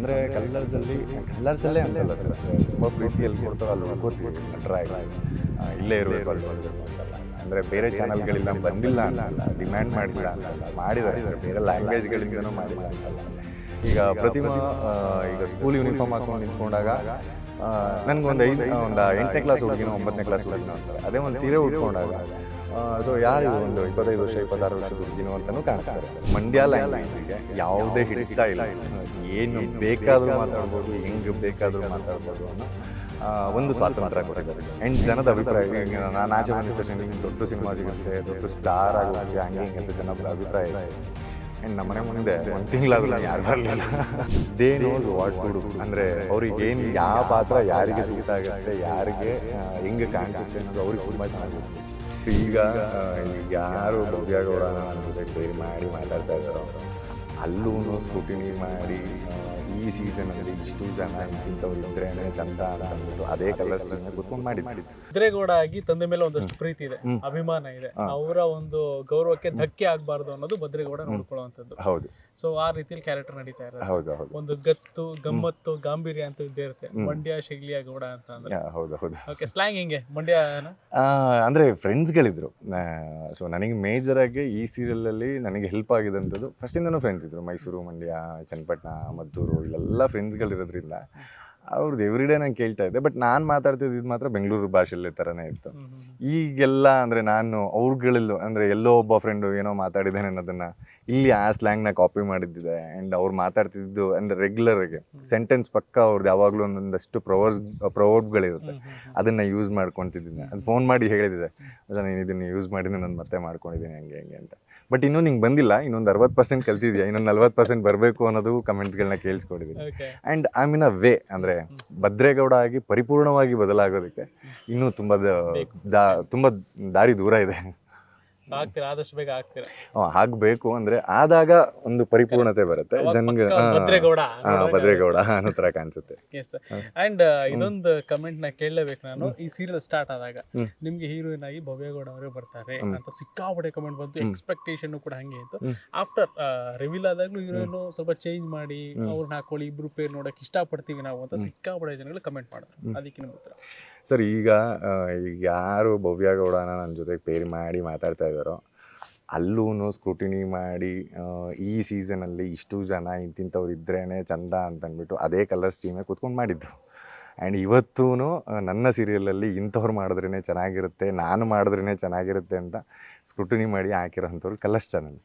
ಅಂದರೆ ಕಲ್ಲರ್ಸಲ್ಲಿ, ಕಲ್ಲರ್ಸಲ್ಲೇ ಅಂತಲ್ಲ ಸರ್. ತುಂಬ ಪ್ರೀತಿಯಲ್ಲಿ ಕೊಡ್ತಾರೋ ಅಲ್ಲಿ ಕೂತೀವಿ ನಟರಾಗಿ ಇಲ್ಲೇ ಇರಬೇಕು ಅಲ್ಲಿ ಅಂತಲ್ಲ. ಅಂದರೆ ಬೇರೆ ಚಾನಲ್ಗಳಿಂದ ಬಂದಿಲ್ಲ ಅಲ್ಲ ಡಿಮ್ಯಾಂಡ್ ಮಾಡಿಲ್ಲ ಅಲ್ಲ, ಮಾಡಿದ್ದಾರೆ. ಬೇರೆ ಲ್ಯಾಂಗ್ವೇಜ್ಗಳಿಂದನೂ ಮಾಡಿಲ್ಲ ಅಂತಲ್ಲ ಈಗ ಪ್ರತಿಮಾ ಈಗ ಸ್ಕೂಲ್ ಯೂನಿಫಾರ್ಮ್ ಹಾಕೊಂಡು ನಿಂತ್ಕೊಂಡಾಗ ನನಗೊಂದು ಐದು ಒಂದು ಎಂಟನೇ ಕ್ಲಾಸ್ ಹುಡುಗಿನ ಒಂಬತ್ತನೇ ಕ್ಲಾಸ್ ಹುಡುಗಿನ ಅಂತಾರೆ. ಅದೇ ಒಂದು ಸೀರೆ ಉಟ್ಕೊಂಡಾಗ ಸೊ ಯಾರು ಒಂದು ಇಪ್ಪತ್ತೈದು ವರ್ಷ ಇಪ್ಪತ್ತಾರು ವರ್ಷದ ಹುಡುಗಿನೋ ಅಂತಲೂ ಕಾಣಿಸ್ತಾರೆ. ಮಂಡ್ಯ ಲ್ಯಾಂಗ್ವೇಜಿಗೆ ಯಾವುದೇ ಹಿಡಿತಾ ಇಲ್ಲ. ಏನು ಬೇಕಾದರೂ ಮಾತಾಡ್ಬೋದು ಹೆಂಗೆ ಬೇಕಾದರೂ ಮಾತಾಡ್ಬೋದು ಅನ್ನೋ ಒಂದು ಸ್ವಾತಂತ್ರ್ಯ ಕೊಟ್ಟಿದ್ದಾರೆ. ಆ್ಯಂಡ್ ಜನದ ಅಭಿಪ್ರಾಯ ನಾನು ಆಚೆ ಬಂದಿದ್ದ ತಕ್ಷಣ ನಿಮ್ಗೆ ದೊಡ್ಡ ಸಿನಿಮಾ ಸಿಗುತ್ತೆ ದೊಡ್ಡ ಸ್ಟಾರ್ ಆಗುತ್ತೆ ಹಂಗೆ ಹಿಂಗೆ ಅಂತ ಜನದ ಅಭಿಪ್ರಾಯ ಇದೆ. ಆ್ಯಂಡ್ ನಮ್ಮನೆ ಮುಂದೆ ಒಂದು ತಿಂಗಳಾಗಲ್ಲ ಯಾರು ಬರಲಿಲ್ಲ. They knows what to do ಅಂದರೆ ಅವ್ರಿಗೆ ಏನು ಯಾವ ಪಾತ್ರ ಯಾರಿಗೆ ಸೂಟ್ ಆಗುತ್ತೆ ಯಾರಿಗೆ ಹೆಂಗೆ ಕಾಣಿಸುತ್ತೆ ಅನ್ನೋದು ಅವ್ರಿಗೆ ತುಂಬ ಚೆನ್ನಾಗಿ ಈಗ ಯಾರು ಭವ್ಯಗೌಡ ನನ್ನ ಜೊತೆ ಕೇಳಿ ಮಾಡಿ ಮಾತಾಡ್ತಾ ಇದ್ದಾರೋ. ಅಲ್ಲೂ ಸ್ಕೂಟಿನಿ ಮಾಡಿ ಈ ಸೀಸನ್ ಅಲ್ಲಿ ಇಷ್ಟು ಜನ ಇಂಥವ್ರು ಇದ್ರೆ ಅಂದ್ರೆ ಚಂದ ಅಂತ ಅಂದ್ಬಿಟ್ಟು ಅದೇ ಕಲರ್ಸ್ ಕುತ್ಕೊಂಡು ಮಾಡಿದ್ವಿ ಭದ್ರೇಗೌಡ ಆಗಿ ತಂದೆ ಮೇಲೆ ಒಂದಷ್ಟು ಪ್ರೀತಿ ಇದೆ ಅಭಿಮಾನ ಇದೆ. ಅವರ ಒಂದು ಗೌರವಕ್ಕೆ ಧಕ್ಕೆ ಆಗ್ಬಾರ್ದು ಅನ್ನೋದು ಭದ್ರೇಗೌಡ ನೋಡ್ಕೊಳ್ಳುವಂಥದ್ದು. ಹೌದು. ಸೊ ಆ ರೀತಿಯಲ್ಲಿ ಕ್ಯಾರೆಕ್ಟರ್ ನಡೀತಾ ಇರೋದು. ಹೌದು ಹೌದು. ಒಂದು ಗತ್ತು ಗಮ್ಮತ್ತು ಗಾಂಭೀರ್ಯ ಅಂತ ಇದ್ದೇ ಇರುತ್ತೆ. ಮಂಡ್ಯ ಶಿಗ್ಲಿಯ ಗೌಡ ಅಂತ ಅಂದ್ರೆ. ಹೌದು ಹೌದು. ಓಕೆ ಸ್ಲ್ಯಾಂಗ್ ಹೆಂಗೆ? ಮಂಡ್ಯನ ಅಂದ್ರೆ ಅಂದ್ರೆ ಫ್ರೆಂಡ್ಸ್ಗಳಿದ್ರು ಸೊ ನನಗೆ ಮೇಜರಾಗಿ ಈ ಸೀರಿಯಲ್ ಅಲ್ಲಿ ನನಗೆ ಹೆಲ್ಪ್ ಆಗಿದಂಥದ್ದು ಫಸ್ಟಿಂದನೂ ಫ್ರೆಂಡ್ಸ್ ಇದ್ರು. ಮೈಸೂರು ಮಂಡ್ಯ ಚನ್ನಪಟ್ಟಣ ಮದ್ದೂರು ಇಲ್ಲೆಲ್ಲ ಫ್ರೆಂಡ್ಸ್ಗಳಿರೋದ್ರಿಂದ ಅವ್ರದ್ದು ಎವ್ರಿ ಡೇ ನಾನು ಕೇಳ್ತಾ ಇದ್ದೆ. ಬಟ್ ನಾನು ಮಾತಾಡ್ತಿದ್ದು ಮಾತ್ರ ಬೆಂಗಳೂರು ಭಾಷೆಯಲ್ಲೇ ಥರನೇ ಇತ್ತು. ಈಗೆಲ್ಲ ಅಂದರೆ ನಾನು ಅವ್ರುಗಳಲ್ಲೂ ಅಂದರೆ ಎಲ್ಲೋ ಒಬ್ಬ ಫ್ರೆಂಡು ಏನೋ ಮಾತಾಡಿದ್ದಾನೆ ಅನ್ನೋದನ್ನು ಇಲ್ಲಿ ಆ ಸ್ಲ್ಯಾಂಗ್ನ ಕಾಪಿ ಮಾಡಿದ್ದಿದೆ ಆ್ಯಂಡ್ ಅವ್ರು ಮಾತಾಡ್ತಿದ್ದು ಅಂದರೆ ರೆಗ್ಯುಲರಾಗಿ ಸೆಂಟೆನ್ಸ್ ಪಕ್ಕ ಅವ್ರದ್ದು ಯಾವಾಗಲೂ ಒಂದೊಂದಷ್ಟು ಪ್ರವರ್ಸ್ ಪ್ರವರ್ಬ್ಗಳಿರುತ್ತೆ. ಅದನ್ನು ಯೂಸ್ ಮಾಡ್ಕೊತಿದ್ದೀನಿ. ಅದು ಫೋನ್ ಮಾಡಿ ಹೇಳಿದಿದೆ. ನಾನು ನೀನು ಇದನ್ನು ಯೂಸ್ ಮಾಡಿ ನಾನು ಮತ್ತೆ ಮಾಡ್ಕೊಂಡಿದ್ದೀನಿ ಹಂಗೆ ಹಂಗೆ ಅಂತ. ಬಟ್ ಇನ್ನೂ ನಿಂಗೆ ಬಂದಿಲ್ಲ ಇನ್ನೊಂದು ಅರವತ್ತು ಪರ್ಸೆಂಟ್ ಕಲ್ತಿದ್ಯಾ ಇನ್ನೊಂದು ನಲ್ವತ್ತು ಪರ್ಸೆಂಟ್ ಬರಬೇಕು ಅನ್ನೋದು ಕಮೆಂಟ್ಸ್ಗಳನ್ನ ಕೇಳಿಸ್ಕೊಂಡಿದ್ದೀನಿ. And I mean a way ಅಂದರೆ ಭದ್ರೇಗೌಡ ಆಗಿ ಪರಿಪೂರ್ಣವಾಗಿ ಬದಲಾಗೋದಕ್ಕೆ ಇನ್ನೂ ತುಂಬ ತುಂಬ ದಾರಿ ದೂರ ಇದೆ. ಆಗ್ತೀರಾ ಆದಷ್ಟು ಬೇಗ ಆಗ್ತೀರಾ ಆಗ್ಬೇಕು ಅಂದ್ರೆ ಆದಾಗ ಒಂದು ಪರಿಪೂರ್ಣತೆ ಬರುತ್ತೆ. ಭದ್ರೇಗೌಡ ಭದ್ರೇಗೌಡ ಅನ್ನೋ ತರ ಕಾಣಿಸುತ್ತೆ. ಅಂಡ್ ಇನ್ನೊಂದು ಕಮೆಂಟ್ನ ಕೇಳಲೇಬೇಕು ನಾನು. ಈ ಸೀರಿಯಲ್ ಸ್ಟಾರ್ಟ್ ಆದಾಗ. ನಿಮ್ಗೆ ಹೀರೋಯಿನ್ ಆಗಿ ಭವ್ಯಗೌಡ ಅವರೇ ಬರ್ತಾರೆ. ಅಂತ ಸಿಕ್ಕಾಪಟ್ಟೆ ಕಮೆಂಟ್ ಬಂತು. ಎಕ್ಸ್ಪೆಕ್ಟೇಷನ್ ಕೂಡ ಹಂಗೆ ಇತ್ತು. ಆಫ್ಟರ್ ರಿವೀಲ್ ಆದಾಗ್ಲೂ ಹೀರೋಯಿನ್ ಸ್ವಲ್ಪ ಚೇಂಜ್ ಮಾಡಿ. ಅವ್ರನ್ನ ಹಾಕೊಳ್ಳಿ ಇಬ್ರು ಪೇರ್ ನೋಡಕ್ ಇಷ್ಟಪಡ್ತೀವಿ ನಾವು ಅಂತ ಸಿಕ್ಕಾಪಡೆ ಜನಗಳು ಕಮೆಂಟ್ ಮಾಡಿದ್ರು. ಅದಕ್ಕೆ ನಿಮ್ಮ ಸರ್, ಈಗ ಈಗ ಯಾರು ಭವ್ಯಗೌಡನ ನನ್ನ ಜೊತೆಗೆ ಪೇರಿ ಮಾಡಿ ಮಾತಾಡ್ತಾ ಇದ್ದಾರೋ ಅಲ್ಲೂ ಸ್ಕ್ರೂಟಿನಿ ಮಾಡಿ ಈ ಸೀಸನಲ್ಲಿ ಇಷ್ಟು ಜನ ಇಂತಿಂಥವ್ರು ಇದ್ರೇ ಚಂದ ಅಂತಂದ್ಬಿಟ್ಟು ಅದೇ ಕಲರ್ಸ್ ಟೀಮೇ ಕೂತ್ಕೊಂಡು ಮಾಡಿದ್ದು ಆ್ಯಂಡ್ ಇವತ್ತೂ ನನ್ನ ಸೀರಿಯಲಲ್ಲಿ ಇಂಥವ್ರು ಮಾಡಿದ್ರೇ ಚೆನ್ನಾಗಿರುತ್ತೆ, ನಾನು ಮಾಡಿದ್ರೇ ಚೆನ್ನಾಗಿರುತ್ತೆ ಅಂತ ಸ್ಕ್ರೂಟಿನಿ ಮಾಡಿ ಹಾಕಿರೋಂಥವ್ರು colours channel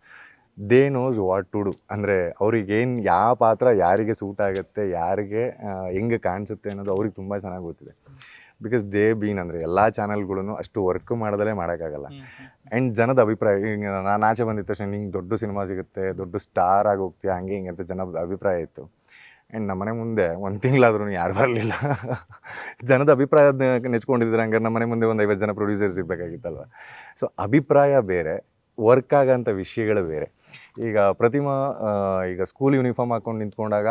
they knows what to do ಅಂದರೆ ಅವ್ರಿಗೇನು ಯಾವ ಪಾತ್ರ ಯಾರಿಗೆ ಸೂಟ್ ಆಗುತ್ತೆ, ಯಾರಿಗೆ ಹೆಂಗೆ ಕಾಣಿಸುತ್ತೆ ಅನ್ನೋದು ಅವ್ರಿಗೆ ತುಂಬ ಚೆನ್ನಾಗಿ ಗೊತ್ತಿದೆ. ಬಿಕಾಸ್ ದೇ ಬೀನ್ ಅಂದರೆ ಎಲ್ಲ ಚಾನಲ್ಗಳೂ ಅಷ್ಟು ವರ್ಕ್ ಮಾಡೋದಲ್ಲೇ ಮಾಡೋಕ್ಕಾಗಲ್ಲ. ಆ್ಯಂಡ್ ಜನದ ಅಭಿಪ್ರಾಯ ಈಗ ನಾನು ಆಚೆ ಬಂದಿದ್ದ ತಕ್ಷಣ ನಿಂಗೆ ದೊಡ್ಡ ಸಿನಿಮಾ ಸಿಗುತ್ತೆ ದೊಡ್ಡ ಸ್ಟಾರ್ ಆಗಿ ಹೋಗ್ತೀಯ ಹಂಗೆ ಹಿಂಗೆ ಅಂತ ಜನದ ಅಭಿಪ್ರಾಯ ಇತ್ತು. ಆ್ಯಂಡ್ ನಮ್ಮನೆ ಮುಂದೆ ಒಂದು ತಿಂಗಳಾದ್ರೂ ಯಾರು ಬರಲಿಲ್ಲ. ಜನದ ಅಭಿಪ್ರಾಯ ನೆಚ್ಕೊಂಡಿದ್ರೆ ಹಂಗಾರೆ ನಮ್ಮನೆ ಮುಂದೆ ಒಂದು ಐವತ್ತು ಜನ ಪ್ರೊಡ್ಯೂಸರ್ಸ್ ಇರಬೇಕಾಗಿತ್ತಲ್ವ. ಸೊ ಅಭಿಪ್ರಾಯ ಬೇರೆ ವರ್ಕ್ ಆಗೋಂಥ ವಿಷಯಗಳು ಬೇರೆ. ಈಗ ಪ್ರತಿಮಾ ಈಗ ಸ್ಕೂಲ್ ಯೂನಿಫಾರ್ಮ್ ಹಾಕ್ಕೊಂಡು ನಿಂತ್ಕೊಂಡಾಗ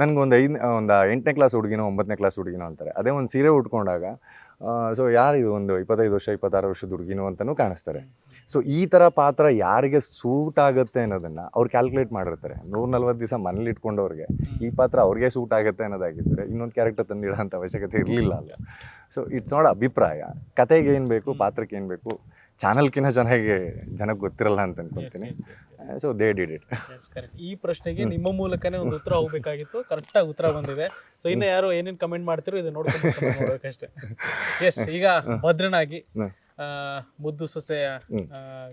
ನನಗೊಂದು ಐದು ಒಂದು ಎಂಟನೇ ಕ್ಲಾಸ್ ಹುಡುಗಿನೋ ಒಂಬತ್ತನೇ ಕ್ಲಾಸ್ ಹುಡುಗಿನೋ ಅಂತಾರೆ. ಅದೇ ಒಂದು ಸೀರೆ ಉಟ್ಕೊಂಡಾಗ ಸೊ ಯಾರು ಇದು ಒಂದು ಇಪ್ಪತ್ತೈದು ವರ್ಷ ಇಪ್ಪತ್ತಾರು ವರ್ಷದ ಹುಡುಗಿನೋ ಅಂತಲೂ ಕಾಣಿಸ್ತಾರೆ. ಸೊ ಈ ಥರ ಪಾತ್ರ ಯಾರಿಗೆ ಸೂಟ್ ಆಗುತ್ತೆ ಅನ್ನೋದನ್ನು ಅವ್ರು ಕ್ಯಾಲ್ಕುಲೇಟ್ ಮಾಡಿರ್ತಾರೆ. ನೂರ ನಲ್ವತ್ತು ದಿವಸ ಮನೇಲಿ ಇಟ್ಕೊಂಡವ್ರಿಗೆ ಈ ಪಾತ್ರ ಅವ್ರಿಗೆ ಸೂಟ್ ಆಗುತ್ತೆ ಅನ್ನೋದಾಗಿದ್ದರೆ ಇನ್ನೊಂದು ಕ್ಯಾರೆಕ್ಟರ್ ತಂದಿಡೋಂಥ ಅವಶ್ಯಕತೆ ಇರಲಿಲ್ಲ ಅಲ್ಲ ಸೊ ಇಟ್ಸ್ ನಾಟ್ ಅಭಿಪ್ರಾಯ. ಕತೆಗೆ ಏನು ಬೇಕು ಪಾತ್ರಕ್ಕೆ ಏನು ಬೇಕು? ಚಾನಲ್ಕಿನ್ನ ಚೆನ್ನಾಗಿ ಜನಕ್ಕೆ ಗೊತ್ತಿರಲ್ಲ ಅಂತ ಅನ್ಕೊಂತೀನಿ. ಸೊ ದೇ ಡಿಡ್ ಇಟ್ ಈ ಪ್ರಶ್ನೆಗೆ ನಿಮ್ಮ ಮೂಲಕನೇ ಒಂದು ಉತ್ತರ ಹೋಗ್ಬೇಕಾಗಿತ್ತು. ಕರೆಕ್ಟ್ ಆಗಿ ಉತ್ತರ ಬಂದಿದೆ. ಸೊ ಇನ್ನು ಯಾರು ಏನೇನು ಕಮೆಂಟ್ ಮಾಡ್ತಿರೋ ಇದು ನೋಡ್ಕೊಂಡು ಅಷ್ಟೇ ಎಸ್ ಈಗ ಭದ್ರನಾಗಿ ಮುದ್ದು ಸೊಸೆಯ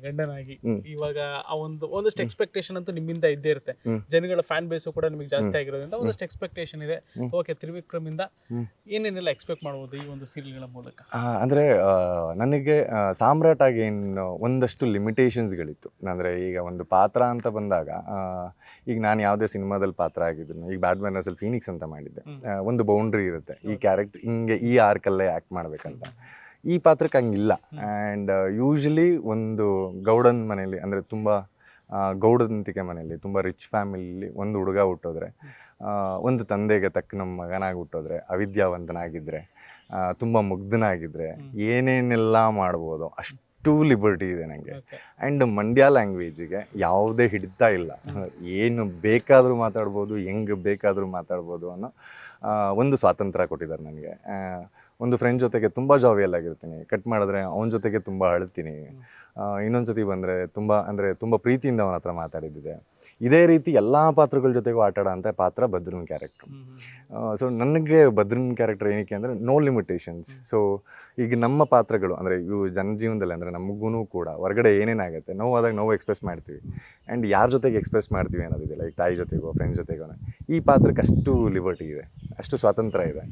ಗಂಡನಾಗಿ. ಇವಾಗ ಆ ಒಂದು ಒಂದಷ್ಟು ಎಕ್ಸ್ಪೆಕ್ಟೇಷನ್ ಅಂತೂ ನಿಮ್ಮಿಂದ ಇದ್ದೇ ಇರುತ್ತೆ. ಜನಗಳ ಫ್ಯಾನ್ ಬೇಸು ಕೂಡ ನಿಮಗೆ ಜಾಸ್ತಿ ಆಗಿರೋದ್ರಿಂದ ಒಂದಷ್ಟು ಎಕ್ಸ್ಪೆಕ್ಟೇಷನ್ ಇದೆ. ಓಕೆ ತ್ರಿವಿಕ್ರಮ್ ಇಂದ ಏನೇನೆಲ್ಲ ಎಕ್ಸ್ಪೆಕ್ಟ್ ಮಾಡ್ಬೋದು ಈ ಒಂದು ಸೀರಿಯಲ್ಗಳ ಮೂಲಕ? ಅಂದ್ರೆ ನನಗೆ ಸಾಮ್ರಾಟ್ ಆಗಿ ಏನು ಒಂದಷ್ಟು ಲಿಮಿಟೇಷನ್ಸ್ಗಳಿತ್ತು ಅಂದ್ರೆ ಈಗ ಒಂದು ಪಾತ್ರ ಅಂತ ಬಂದಾಗ ಈಗ ನಾನು ಯಾವುದೇ ಸಿನಿಮಾದಲ್ಲಿ ಪಾತ್ರ ಆಗಿದ್ದೀನಿ ಈಗ ಬ್ಯಾಟ್ಮನ್ ಅಸಲ್ ಫೀನಿಕ್ಸ್ ಅಂತ ಮಾಡಿದ್ದೆ. ಒಂದು ಬೌಂಡ್ರಿ ಇರುತ್ತೆ. ಈ. ಕ್ಯಾರೆಕ್ಟರ್ ಹಿಂಗೆ ಈ ಆರ್ಕಲ್ಲೇ ಆ್ಯಕ್ಟ್ ಮಾಡಬೇಕಂತ. ಈ ಪಾತ್ರಕ್ಕೆ ಹಂಗಿಲ್ಲ. ಆ್ಯಂಡ್ ಯೂಶ್ವಲಿ ಒಂದು ಗೌಡನ್ ಮನೆಯಲ್ಲಿ ಅಂದರೆ ತುಂಬ ಗೌಡಂತಿಕೆ ಮನೆಯಲ್ಲಿ ತುಂಬ ರಿಚ್ ಫ್ಯಾಮಿಲಿಲಿ ಒಂದು ಹುಡುಗ ಹುಟ್ಟೋದ್ರೆ ಒಂದು ತಂದೆಗೆ ತಕ್ಕ ನಮ್ಮ ಮಗನಾಗಿ ಹುಟ್ಟೋದ್ರೆ ಅವಿದ್ಯಾವಂತನಾಗಿದ್ದರೆ ತುಂಬ ಮುಗ್ಧನಾಗಿದ್ದರೆ. ಏನೇನೆಲ್ಲ ಮಾಡ್ಬೋದು ಅಷ್ಟು ಲಿಬರ್ಟಿ ಇದೆ ನನಗೆ ಆ್ಯಂಡ್ ಮಂಡ್ಯ ಲ್ಯಾಂಗ್ವೇಜಿಗೆ ಯಾವುದೇ ಹಿಡಿತಾ ಇಲ್ಲ. ಏನು ಬೇಕಾದರೂ ಮಾತಾಡ್ಬೋದು ಹೆಂಗೆ ಬೇಕಾದರೂ ಮಾತಾಡ್ಬೋದು ಅನ್ನೋ ಒಂದು ಸ್ವಾತಂತ್ರ್ಯ ಕೊಟ್ಟಿದ್ದಾರೆ ನನಗೆ. ಒಂದು ಫ್ರೆಂಡ್ ಜೊತೆಗೆ ತುಂಬ ಜಾವಿಯಲ್ ಆಗಿರ್ತೀನಿ. ಕಟ್ ಮಾಡಿದ್ರೆ ಅವನ ಜೊತೆಗೆ ತುಂಬ ಅಳ್ತೀನಿ. ಇನ್ನೊಂದು ಸತಿ ಬಂದರೆ ತುಂಬ, ಅಂದರೆ ತುಂಬ ಪ್ರೀತಿಯಿಂದ ಅವನ ಹತ್ರ ಮಾತಾಡಿದ್ದಿದೆ. ಇದೇ ರೀತಿ ಎಲ್ಲ ಪಾತ್ರಗಳ ಜೊತೆಗೂ ಆಟ ಆಡೋಂಥ ಪಾತ್ರ ಭದ್ರನ್ ಕ್ಯಾರೆಕ್ಟ್ರು ಸೊ ನನಗೆ ಭದ್ರನ್ ಕ್ಯಾರೆಕ್ಟರ್ ಏನಕ್ಕೆ ಅಂದರೆ ನೋ ಲಿಮಿಟೇಷನ್ಸ್ ಸೊ ಈಗ ನಮ್ಮ ಪಾತ್ರಗಳು ಅಂದರೆ ಇವು ಜನಜೀವನದಲ್ಲಿ ಅಂದರೆ ನಮಗೂ ಕೂಡ ಹೊರಗಡೆ ಏನೇನಾಗುತ್ತೆ ನೋವಾದಾಗ ನೋವು ಎಕ್ಸ್ಪ್ರೆಸ್ ಮಾಡ್ತೀವಿ. ಆ್ಯಂಡ್ ಯಾರ ಜೊತೆಗೆ ಎಕ್ಸ್ಪ್ರೆಸ್ ಮಾಡ್ತೀವಿ ಅನ್ನೋದಿದೆ ಲೈಕ್ ತಾಯಿ ಜೊತೆಗೋ ಫ್ರೆಂಡ್ಸ್ ಜೊತೆಗೋ ಈ ಪಾತ್ರಕ್ಕೆ ಅಷ್ಟು ಲಿಬರ್ಟಿ ಇದೆ ಅಷ್ಟು ಸ್ವಾತಂತ್ರ್ಯ ಇದೆ.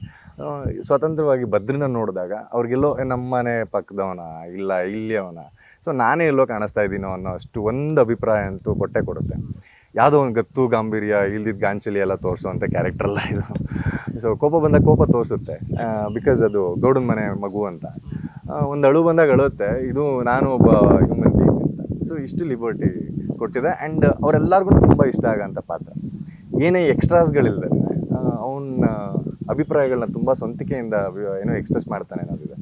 ಸ್ವತಂತ್ರವಾಗಿ ಭದ್ರನ ನೋಡಿದಾಗ ಅವ್ರಿಗೆಲ್ಲೋ ನಮ್ಮನೆ ಪಕ್ಕದವನ ಇಲ್ಲ ಇಲ್ಲಿಯವನ. ಸೊ ನಾನೇ ಎಲ್ಲೋ ಕಾಣಿಸ್ತಾ ಇದ್ದೀನೋ ಅನ್ನೋ ಅಷ್ಟು ಒಂದು ಅಭಿಪ್ರಾಯ ಅಂತೂ ಕೊಟ್ಟೆ ಕೊಡುತ್ತೆ. ಯಾವುದೋ ಒಂದು ಗತ್ತು ಗಾಂಭೀರ್ಯ ಇಲ್ದಿದ್ದ ಗಾಂಚಲಿ ಎಲ್ಲ ತೋರಿಸುವಂಥ ಕ್ಯಾರೆಕ್ಟರ್ ಅಲ್ಲ ಇದು. ಸೊ ಕೋಪ ಬಂದಾಗ ಕೋಪ ತೋರಿಸುತ್ತೆ. ಬಿಕಾಸ್ ಅದು ಗೌಡನ ಮನೆ ಮಗು ಅಂತ. ಒಂದು ಅಳು ಬಂದಾಗ ಅಳುತ್ತೆ. ಇದು ನಾನು ಒಬ್ಬ ಹ್ಯೂಮನ್ ಬೀಯಿಂಗ್ ಅಂತ. ಸೊ ಇಷ್ಟು ಲಿಬರ್ಟಿ ಕೊಟ್ಟಿದೆ. ಆ್ಯಂಡ್ ಅವರೆಲ್ಲರಿಗೂ ತುಂಬ ಇಷ್ಟ ಆಗೋಂಥ ಪಾತ್ರ. ಏನೇ ಎಕ್ಸ್ಟ್ರಾಸ್ಗಳಿಲ್ಲದೆ ಅವನ ಅಭಿಪ್ರಾಯಗಳನ್ನ ತುಂಬ ಸ್ವಂತಿಕೆಯಿಂದ ಏನೋ ಎಕ್ಸ್ಪ್ರೆಸ್ ಮಾಡ್ತಾನೆ ಅನ್ನೋದಿದೆ.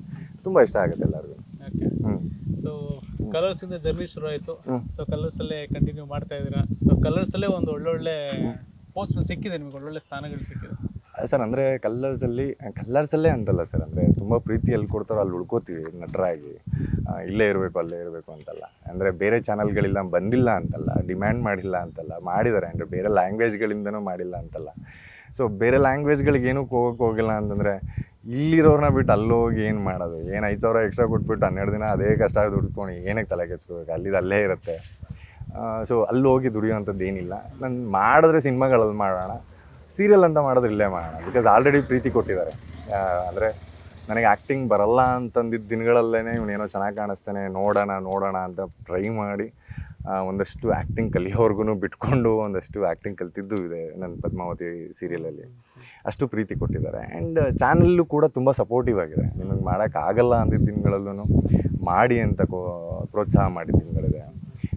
ತುಂಬ ಇಷ್ಟ ಆಗುತ್ತೆ ಎಲ್ಲರಿಗೂ. ಓಕೆ ಹ್ಞೂ ಸೊ ಕಲರ್ಸ್ ಇಂದ ಜರ್ನಿ ಶುರು ಆಯ್ತು. ಸೊ ಕಲರ್ಸ್ ಅಲ್ಲೇ ಕಂಟಿನ್ಯೂ ಮಾಡ್ತಾ ಇದ್ದೀರಾ? ಸೊ ಕಲರ್ಸ್ ಅಲ್ಲೇ ಒಂದು ಒಳ್ಳೊಳ್ಳೆ ಪೋಸ್ಟ್ ಸಿಕ್ಕಿದೆ ನಿಮಗೆ ಒಳ್ಳೊಳ್ಳೆ ಸ್ಥಾನಗಳು ಸಿಕ್ಕಿದೆ. ಸರ್ ಅಂದರೆ ಕಲ್ಲರ್ಸಲ್ಲಿ ಕಲ್ಲರ್ಸಲ್ಲೇ ಅಂತಲ್ಲ ಸರ್ ಅಂದರೆ ತುಂಬ ಪ್ರೀತಿ ಎಲ್ಲಿ ಕೊಡ್ತಾರೋ ಅಲ್ಲಿ ಉಳ್ಕೋತೀವಿ ನಟರಾಗಿ. ಇಲ್ಲೇ ಇರಬೇಕು ಅಲ್ಲೇ ಇರಬೇಕು ಅಂತಲ್ಲ. ಅಂದರೆ ಬೇರೆ ಚಾನಲ್ಗಳಿಲ್ಲ ಬಂದಿಲ್ಲ ಅಂತಲ್ಲ ಡಿಮ್ಯಾಂಡ್ ಮಾಡಿಲ್ಲ ಅಂತಲ್ಲ ಮಾಡಿದ್ದಾರೆ ಅಂದರೆ ಬೇರೆ ಲ್ಯಾಂಗ್ವೇಜ್ಗಳಿಂದನೂ ಮಾಡಿಲ್ಲ ಅಂತಲ್ಲ. ಸೊ ಬೇರೆ ಲ್ಯಾಂಗ್ವೇಜ್ಗಳಿಗೆ ಏನಕ್ಕೆ ಹೋಗೋಕೆ ಹೋಗಿಲ್ಲ ಅಂತಂದರೆ ಇಲ್ಲಿರೋರ್ನ ಬಿಟ್ಟು ಅಲ್ಲೋಗಿ ಏನು ಮಾಡೋದು? ಏನು ಐದು ಸಾವಿರ ಎಕ್ಸ್ಟ್ರಾ ಕೊಟ್ಬಿಟ್ಟು ಹನ್ನೆರಡು ದಿನ ಅದೇ ಕಷ್ಟ ದುಡ್ಕೊಂಡು ಏನಕ್ಕೆ ತಲೆ ಕೆಚ್ಕೋಬೇಕು ಅಲ್ಲಿದ್ದು ಅಲ್ಲೇ ಇರುತ್ತೆ. ಸೊ ಅಲ್ಲಿ ಹೋಗಿ ದುಡಿಯೋವಂಥದ್ದು ಏನಿಲ್ಲ. ನಾನು ಮಾಡಿದ್ರೆ ಸಿನಿಮಾಗಳಲ್ಲಿ ಮಾಡೋಣ. ಸೀರಿಯಲ್ ಅಂತ ಮಾಡಿದ್ರೆ ಇಲ್ಲೇ ಮಾಡೋಣ. ಬಿಕಾಸ್ ಆಲ್ರೆಡಿ ಪ್ರೀತಿ ಕೊಟ್ಟಿದ್ದಾರೆ. ಅಂದರೆ ನನಗೆ ಆ್ಯಕ್ಟಿಂಗ್ ಬರಲ್ಲ ಅಂತಂದಿದ್ದ ದಿನಗಳಲ್ಲೇ ಇವನೇನೋ ಚೆನ್ನಾಗಿ ಕಾಣಿಸ್ತಾನೆ, ನೋಡೋಣ ನೋಡೋಣ ಅಂತ ಟ್ರೈ ಮಾಡಿ. ಒಂದಷ್ಟು ಆ್ಯಕ್ಟಿಂಗ್ ಕಲಿಯೋರ್ಗು ಬಿಟ್ಕೊಂಡು ಒಂದಷ್ಟು ಆ್ಯಕ್ಟಿಂಗ್ ಕಲ್ತಿದ್ದು ಇದೆ ನನ್ನ ಪದ್ಮಾವತಿ ಸೀರಿಯಲಲ್ಲಿ ಅಷ್ಟು ಪ್ರೀತಿ ಕೊಟ್ಟಿದ್ದಾರೆ. ಆ್ಯಂಡ್ ಚಾನಲ್ಲು ಕೂಡ ತುಂಬ ಸಪೋರ್ಟಿವ್ ಆಗಿದೆ. ನಿಮಗೆ ಮಾಡೋಕ್ಕಾಗಲ್ಲ ಅಂದಿದ್ದ ದಿನಗಳಲ್ಲೂ ಮಾಡಿ ಅಂತ ಕೋ, ಪ್ರೋತ್ಸಾಹ ಮಾಡಿದ ದಿನಗಳಿದೆ.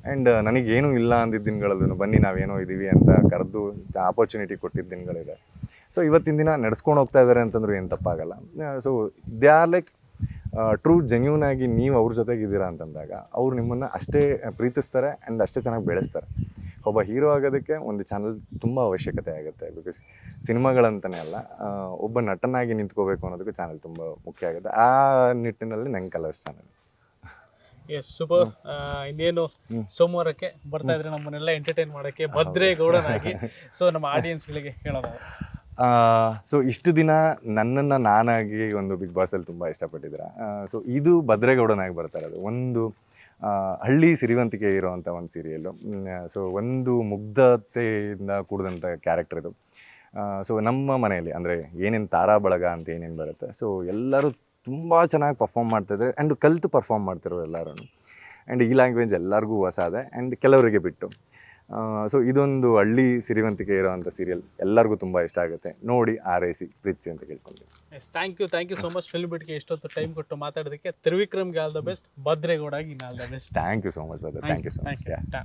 ಆ್ಯಂಡ್ ನನಗೇನು ಇಲ್ಲ ಅಂದಿದ್ದ ದಿನಗಳಲ್ಲೂ ಬನ್ನಿ ನಾವೇನೋ ಇದ್ದೀವಿ ಅಂತ ಕರೆದು ಆಪರ್ಚುನಿಟಿ ಕೊಟ್ಟಿದ್ದ ದಿನಗಳಿದೆ. ಸೊ ಇವತ್ತಿನ ದಿನ ನಡ್ಸ್ಕೊಂಡು ಹೋಗ್ತಾ ಇದ್ದಾರೆ ಅಂತಂದ್ರೆ ಏನು ತಪ್ಪಾಗಲ್ಲ. So they are like true genuine ಆಗಿ ನೀವು ಅವ್ರ ಜೊತೆಗಿದ್ದೀರಾ ಅಂತಂದಾಗ ಅವ್ರು ನಿಮ್ಮನ್ನು ಅಷ್ಟೇ ಪ್ರೀತಿಸ್ತಾರೆ ಆ್ಯಂಡ್ ಅಷ್ಟೇ ಚೆನ್ನಾಗಿ ಬೆಳೆಸ್ತಾರೆ. ಒಬ್ಬ ಹೀರೋ ಆಗೋದಕ್ಕೆ ಒಂದು ಚಾನಲ್ ತುಂಬ ಅವಶ್ಯಕತೆ ಆಗುತ್ತೆ ಬಿಕಾಸ್ ಸಿನಿಮಾಗಳಂತಲೇ ಅಲ್ಲ ಒಬ್ಬ ನಟನಾಗಿ ನಿಂತ್ಕೋಬೇಕು ಅನ್ನೋದಕ್ಕೆ ಚಾನಲ್ ತುಂಬ ಮುಖ್ಯ ಆಗುತ್ತೆ. ಆ ನಿಟ್ಟಿನಲ್ಲಿ ನಂಗೆ ಕಲರ್ಸ್ ಚಾನಲ್ ಎಸ್ ಸೂಪರ್ ಇನ್ನೇನು? ಸೋಮವಾರಕ್ಕೆ ಬರ್ತಾ ಇದ್ರೆ ನಮ್ಮನ್ನೆಲ್ಲ ಎಂಟರ್ಟೈನ್ ಮಾಡೋಕ್ಕೆ ಭದ್ರೆ ಗೌಡನಾಗಿ ಸೊ ನಮ್ಮ ಆಡಿಯನ್ಸ್ಗಳಿಗೆ ಹೇಳೋದು ಸೊ ಇಷ್ಟು ದಿನ ನನ್ನನ್ನು ನಾನಾಗಿ ಒಂದು ಬಿಗ್ ಬಾಸಲ್ಲಿ ತುಂಬ ಇಷ್ಟಪಟ್ಟಿದ್ದೀರ? ಸೊ ಇದು ಭದ್ರೇಗೌಡನಾಗಿ ಬರ್ತಾ ಇರೋದು. ಒಂದು ಹಳ್ಳಿ ಸಿರಿವಂತಿಕೆ ಇರೋವಂಥ ಒಂದು ಸೀರಿಯಲ್ಲು ಸೊ ಒಂದು ಮುಗ್ಧತೆಯಿಂದ ಕೂಡಿದಂಥ ಕ್ಯಾರೆಕ್ಟರ್ ಇದು. ಸೊ ನಮ್ಮ ಮನೆಯಲ್ಲಿ, ಅಂದರೆ ಏನೇನು ತಾರಾ ಬಳಗ ಅಂತ ಏನೇನು ಬರುತ್ತೆ ಸೊ ಎಲ್ಲರೂ ತುಂಬ ಚೆನ್ನಾಗಿ ಪರ್ಫಾರ್ಮ್ ಮಾಡ್ತಾಯಿದ್ದಾರೆ ಆ್ಯಂಡ್ ಕಲಿತು ಪರ್ಫಾರ್ಮ್ ಮಾಡ್ತಿರೋ ಎಲ್ಲರೂ ಆ್ಯಂಡ್ ಈ ಲ್ಯಾಂಗ್ವೇಜ್ ಎಲ್ಲರಿಗೂ ಹೊಸದೆ ಆ್ಯಂಡ್ ಕೆಲವರಿಗೆ ಬಿಟ್ಟು. ಸೊ ಇದೊಂದು ಹಳ್ಳಿ ಸಿರಿವಂತಿಕೆ ಇರೋವಂಥ ಸೀರಿಯಲ್ ಎಲ್ಲರಿಗೂ ತುಂಬ ಇಷ್ಟ ಆಗುತ್ತೆ. ನೋಡಿ ಆರೈಸಿ ಪ್ರೀತಿ ಅಂತ ಕೇಳ್ಕೊಂಡು yes thank you thank you so much film ಬಿಟ್ಗೆ ಎಷ್ಟೊತ್ತು ಟೈಮ್ ಕೊಟ್ಟು ಮಾತಾಡೋದಕ್ಕೆ. ತ್ರಿವಿಕ್ರಮ್ಗೆ all the best ಭದ್ರೇಗೌಡಗೆ all the best thank you so much brother thank you so much